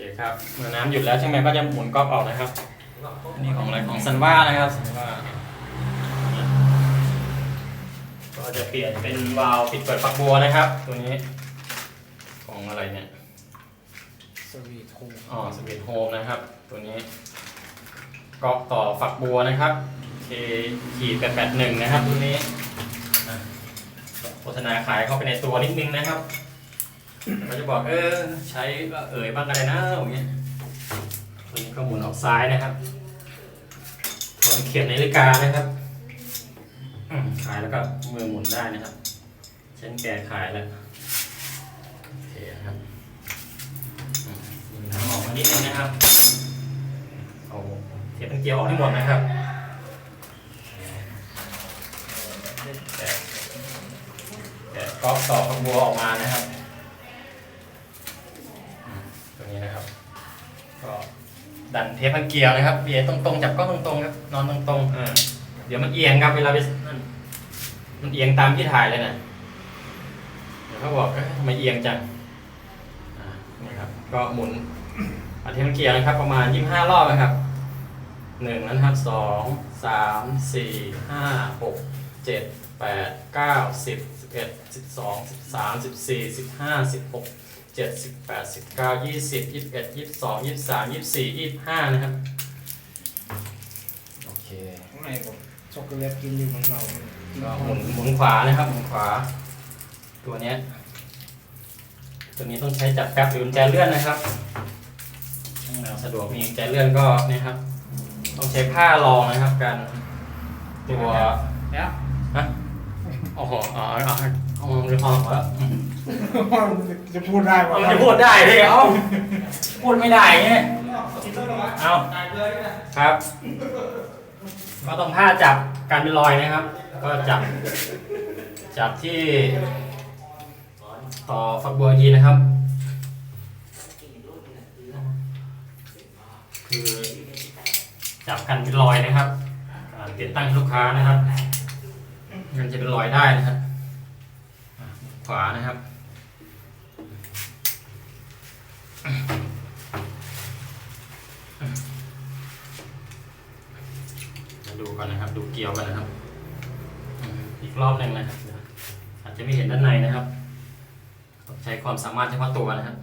เคครับเมื่อน้ำหยุดแล้วใช่ไหมก็จะหมุนก๊อกออกนะครับอันนี้ของอะไรของซันว่านะครับซันว่าก็จะเปลี่ยนเป็นวาล์วปิดเปิดฝักบัวนะครับ ตัวนี้ ของอะไรเนี่ยสวีทโฮมอ๋อสวิตโฮมนะครับ ตัวนี้ก๊อกต่อฝักบัวนะครับเคขีดแปดแปดหนึ่งนะครับ ตัวนี้อะโฆษณาขายเข้าไปในตัวนิดนึงนะครับ ก็จะบอกเออใช้ก็เอ่ยบ้างก็ได้นะอย่างเงี้ยตัวนี้ก็หมุนออกซ้ายนะครับส่วนเข็มนาฬิกานะครับขายแล้วก็มือหมุนได้นะครับ เช่นแกขายแล้วโอเคครับดึงน้ำออกมานิดนึงนะครับเอาเทปเป็นเกียวออกให้หมดนะครับแกะก๊อกต่อฝักบัวออกมานะครับอืมตัวนี้นะครับ ก็ ดันเทปมันเกลียวนะครับเบียตรงๆจับกล้องตรงๆครับนอนตรงๆอ่าเดี๋ยวมันเอียงครับเวลาไปนั่นมันเอียงตามที่ถ่ายเลยนะเดี๋ยวเขาบอกเอ๊ะทำไมเอียงจังอ่านี่ครับ ก็หมุนอันเทมเกียร์นะครับ ประมาณ25รอบนะครับหนึ่งนะครับสองสามสี่ห้าหกเจ็ดแปดเก้าสิบสิบเอ็ดสิบสองสิบสามสิบสี่สิบห้าสิบหกเจ็ดสิบแปดสิบเก้ายี่สิบยี่สิบเอ็ดยี่สิบสองยี่สิบสามยี่สิบสี่ยี่สิบห้านะครับ โอเคข้างในผมช็อกโกแลตกินอยู่ของเรากินก็ข้าวหมุนหมุนขวานะครับหมุนขวา ตัวเนี้ยตัวนี้ต้องใช้จับแป๊บหรือกุญแจเลื่อนนะครับช่างแนวสะดวกมีกุญแจเลื่อนก็เนี่ยครับ ต้องใช้ผ้ารองนะครับกันตัวแล้วฮะโอ้โหอ๋ออ๋ออ๋อเรียกพอแล้ว จะพูดได้ว่านจะพูดได้พี่เอ้าพูดไม่ได้ไงเอาครับก็ต้องผ้าจับการเป็นรอยนะครับ ก็จับจับที่ ต่อฝักบัวอีกทีนะครับ คือจับกันเป็นรอยนะครับติดตั้งให้ลูกค้านะครับมันจะเป็นรอยได้นะครับขวานะครับ ดูก่อนนะครับ ดูเกลียวกันนะครับ อีกรอบหนึ่งนะครับ อาจจะไม่เห็นด้านในนะครับ ใช้ความสามารถเฉพาะตัวนะครับ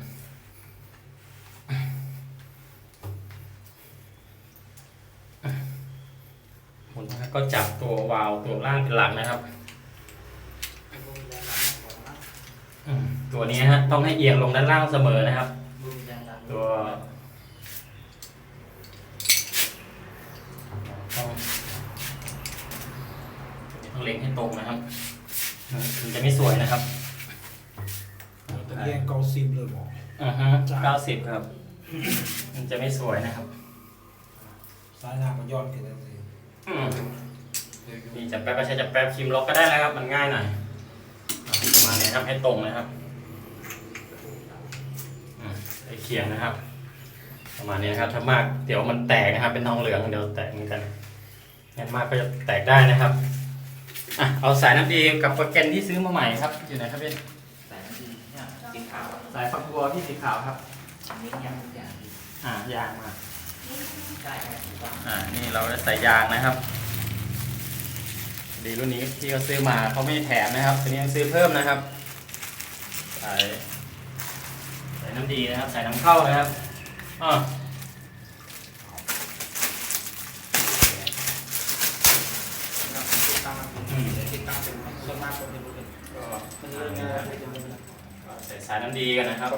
หมุนนะครับก็จับตัววาล์วตัวล่างเป็นหลักนะครับ ตัวนี้ฮะต้องให้เอียงลงด้านล่างเสมอนะครับ ตัวต้อง ต้องเล็งให้ตรงนะครับมันจะไม่สวยนะครับตะเกียงเกาซิมเลยบอกอือฮะเก้าสิบครับ มันจะไม่สวยนะครับซ้ายหน้าก็ย้อนขึ้นได้เลยอืมนี่จับแป๊บก็ใช้จับแป๊บคิมล็อกก็ได้แล้วครับ มันง่ายหน่อยอะประมาณนี้ครับให้ตรงนะครับอืมให้เคียงนะครับ ประมาณนี้นะครับถ้ามากเดี๋ยวมันแตกนะครับ เป็นทองเหลืองเดี๋ยวแตกเหมือนกันงั้นมากก็จะแตกได้นะครับ อะเอาสายน้ำดีกับโปรแกรมที่ซื้อมาใหม่ครับ อยู่ไหนครับพี่สายน้ำดีเนี่ยสีขาวสายฝักบัวที่สีขาวครับอันนี้ยังทุกอย่างดีอ่ายางมาใช่ครับถูกต้องอ่านี่เราได้ใส่ยางนะครับ ดีรุ่นนี้ที่เขาซื้อมาเขาไม่แถมนะครับตัวนี้ยังซื้อเพิ่มนะครับใส่ใส่น้ำดีนะครับใส่น้ำเข้านะครับอ่า ติดตั้งติดตั้งเป็นส่วนมากคนจะรู้กัน ก็ มัน อ่า จะ นี่ครับ ไม่จะรู้กัน ใส่สายน้ำดีกันนะครับ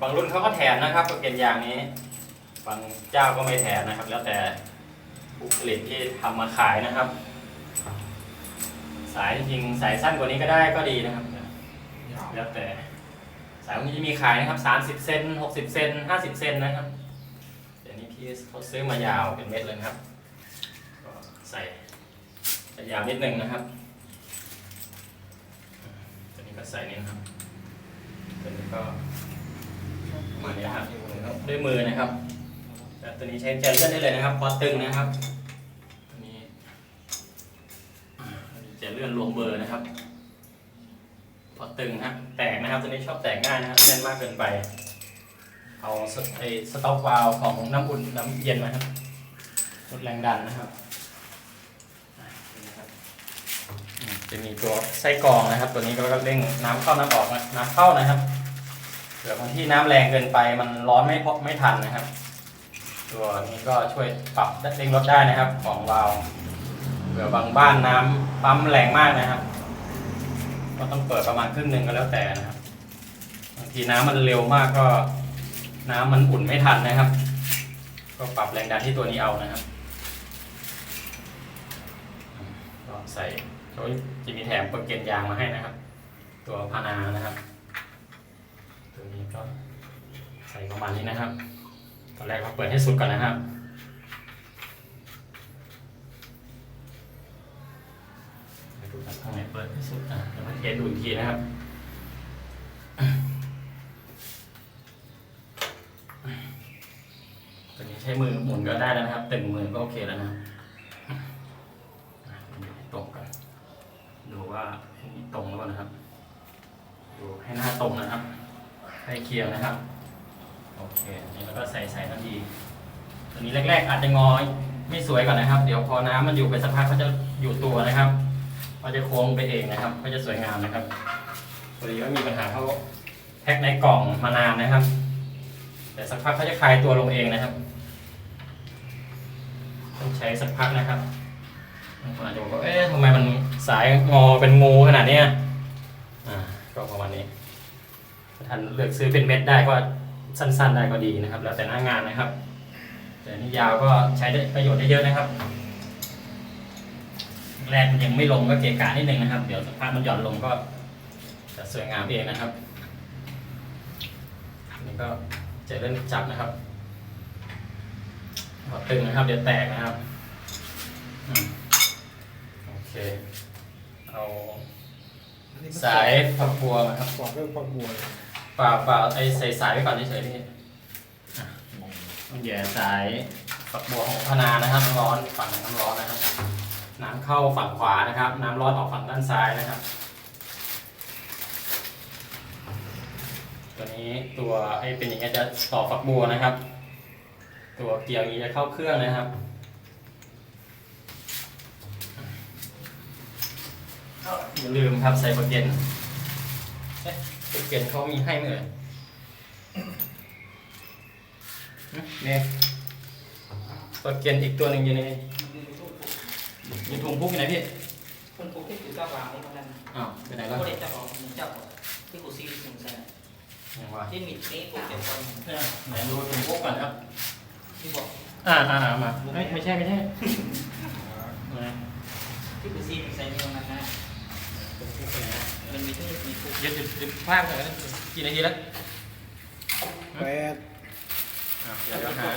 บางรุ่นเขาก็แถมนะครับตัวเกณฑ์ยางนี้ บางเจ้าก็ไม่แถมนะครับ แล้วแต่ผู้ผลิตที่ทำมาขายนะครับ สายจริงๆสายสั้นกว่านี้ก็ได้ก็ดีนะครับ แล้วแต่สายมันจะมีขายนะครับ 30 เซน60 เซน50 เซนนะครับเดี๋ยวนี้พี่เขาซื้อมายาวเป็นเม็ดเลยครับ ก็ใส่ใส่ยาวนิดนึงนะครับ ก็ใส่นี่นะครับตัวนี้ก็ประมาณนี้นะครับด้วยมือนะครับแต่ตัวนี้ใช้แจเลื่อนได้เลยนะครับพอตึงนะครับตัวนี้แจเลื่อนรวมเบอร์นะครับ พอตึงฮะแตกนะครับ ตัวนี้ชอบแตกง่ายนะครับแน่นมากเกินไป เอาสไอสต็อกวาล์วของน้ำอุ่นน้ำเย็นมาครับลดแรงดันนะครับอะนี่นะครับอืม จะมีตัวไส้กรองนะครับ ตัวนี้ก็เร่งน้ำเข้าน้ำออกนะน้ำเข้านะครับเผื่อบางที่น้ำแรงเกินไปมันร้อนไม่พอไม่ทันนะครับ ตัวนี้ก็ช่วยปรับเร่งลดได้นะครับ ของวาล์วเผื่อบางบ้านน้ำปั๊มแรงมากนะครับ ก็ต้องเปิดประมาณครึ่งหนึ่งก็แล้วแต่นะครับบางทีน้ำมันเร็วมากก็ น้ำมันอุ่นไม่ทันนะครับ ก็ปรับแรงดันที่ตัวนี้เอานะครับใส่ เขาจะมีแถมเปอร์เกนยางมาให้นะครับ ตัวพานานะครับ ตัวนี้ก็ใส่ประมาณนี้นะครับ ตอนแรกเราเปิดให้สุดก่อนนะครับดูจากข้างในเปิดให้สุดอะเดี๋ยวมาเทสดูอีกทีนะครับตัวนี้ใช้มือหมุนก็ได้แล้วนะครับ เต็มมือก็โอเคแล้วนะครับอะให้ตรงกัน ดูว่าตรงแล้วก่อนะครับ ดูให้หน้าตรงนะครับ ให้เคียงนะครับ โอเคแล้วก็ใส่ใส่ทันทีตัวนี้แรก ๆ อาจจะงอไม่สวยก่อนนะครับ เดี๋ยวพอน้ำมันอยู่ไปสักพักเขาจะอยู่ตัวนะครับก็จะโค้งไปเองนะครับก็จะสวยงามนะครับพอดีว่ามีปัญหาเขาแพ็คในกล่องมานานนะครับ แต่สักพักเขาจะคลายตัวลงเองนะครับ ต้องใช้สักพักนะครับ บางคนอาจจะบอกว่าเอ๊ะทำไมมันสายงอเป็นงูขนาดเนี้ยอ่าก็ประมาณนี้ถ้าท่านเลือกซื้อเป็นเม็ดได้ก็สั้น ๆ ได้ก็ดีนะครับ แล้วแต่หน้างานนะครับ แต่นี่ยาวก็ใช้ได้ประโยชน์ได้เยอะนะครับ แรกมันยังไม่ลงก็เกะกะนิดนึงนะครับ เดี๋ยวสักพักมันหย่อนลงก็จะสวยงามเองนะครับอันนี่ก็จะเริ่มจับนะครับพอตึงนะครับ เดี๋ยวแตกนะครับ เค เอา สายฝักบัวมาครับกว่าเรื่องความบัวเลยเปล่าเปล่าไอ้ใส่สายไว้ก่อนเฉยๆนี่อะต้องแย่สายฝักบัวของพนานะครับน้ำร้อนฝั่งน้ำร้อนนะครับ น้ำเข้าฝั่งขวานะครับ น้ำร้อนออกฝั่งด้านซ้ายนะครับ ตัวนี้ตัวไอ้เป็นอย่างเงี้ยจะต่อฝักบัวนะครับ ตัวเกียร์นี้จะเข้าเครื่องนะครับ อย่าลืมครับใส่โปรเกนเอ๊ะโปรเกนเขามีให้ไหมเอ่ยหึเนี่ยโปรเกนอีกตัวหนึ่งอยู่ในมีถุงพุกอยู่ไหนพี่คนกูที่ถือเจ้าวางนี่มันนั่นอ้าวไปไหนก็แล้วได้เจ้าของเจ้าที่กูซีถึงใช่ยังวะที่มีนี้กูเจ็บคนเนี่ยไหนดูถุงพุกก่อนครับที่บอกอ่าอ่าอ่ามาเอ้ยไม่ใช่ไม่ใช่ไหนที่กูซีใส่เมืองนั้นนะถุงพุกไปไหนนะ มันมีที่มีกูเดี๋ยวเดี๋ยวเดี๋ยวภาพก่อนนะกี่นาทีแล้วแปดอะเดี๋ยวเดี๋ยวหา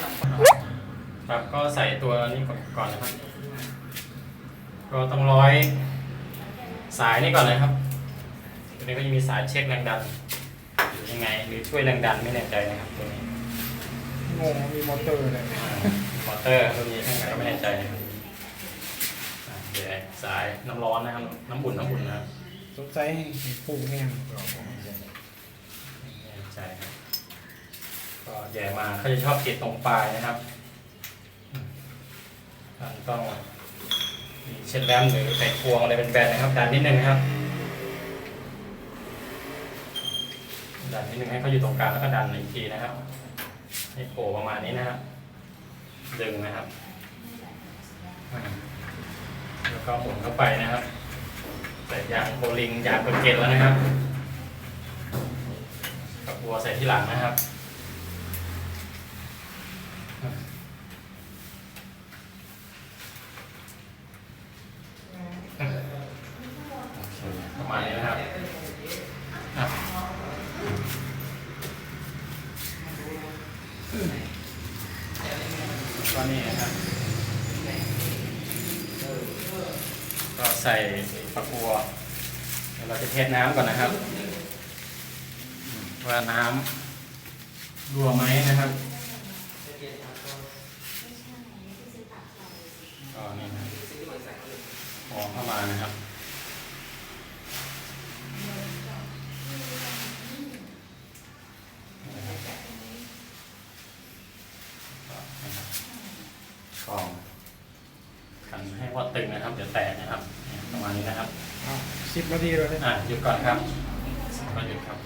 ครับก็ใส่ตัวนี้ก่อนก่อนนะครับ ก็ต้องร้อย สายนี่ก่อนนะครับตัวนี้ก็จะมีสายเช็คแรงดันอยู่ยังไง หรือช่วยแรงดันไม่แน่ใจนะครับตัวนี้งงมีมอเตอร์เลยอ่ามอเตอร์ตัวนี้ยังไงก็ไม่แน่ใจนะครับอะเดี๋ยวสายน้ำร้อนนะครับ น้ำอุ่นน้ำอุ่นนะครับ สงสัยพุ่งแห้งไม่แน่ใจครับก็แย่มาเขาจะชอบติดตรงปลายนะครับมท่านต้องมีเช็ดแรมหรือใส่พวงอะไรเป็นแบนนะครับดันนิดนึงนะครับดันนิดนึงให้เขาอยู่ตรงกลางแล้วก็ดันอีกทีนะครับ ให้โผล่ประมาณนี้นะครับดึงนะครับ แล้วก็หมุนเข้าไปนะครับ ใส่ยางโบลิงยางเปรเกตแล้วนะครับกับบัวใส่ที่หลังนะครับ โอเคประมาณนี้นะครับอะก็นี่นะครับ ก็ใส่ฝักบัวเราจะเทสน้ำก่อนนะครับ ว่าน้ำรั่วไหมนะครับก็นี่นะครับพอเข้ามานะครับ กรองกันให้ว่าตึงนะครับ เดี๋ยวแตกนะครับเนี่ยประมาณนี้นะครับ สิบนาทีเลยอะหยุดก่อนครับมาหยุดครับ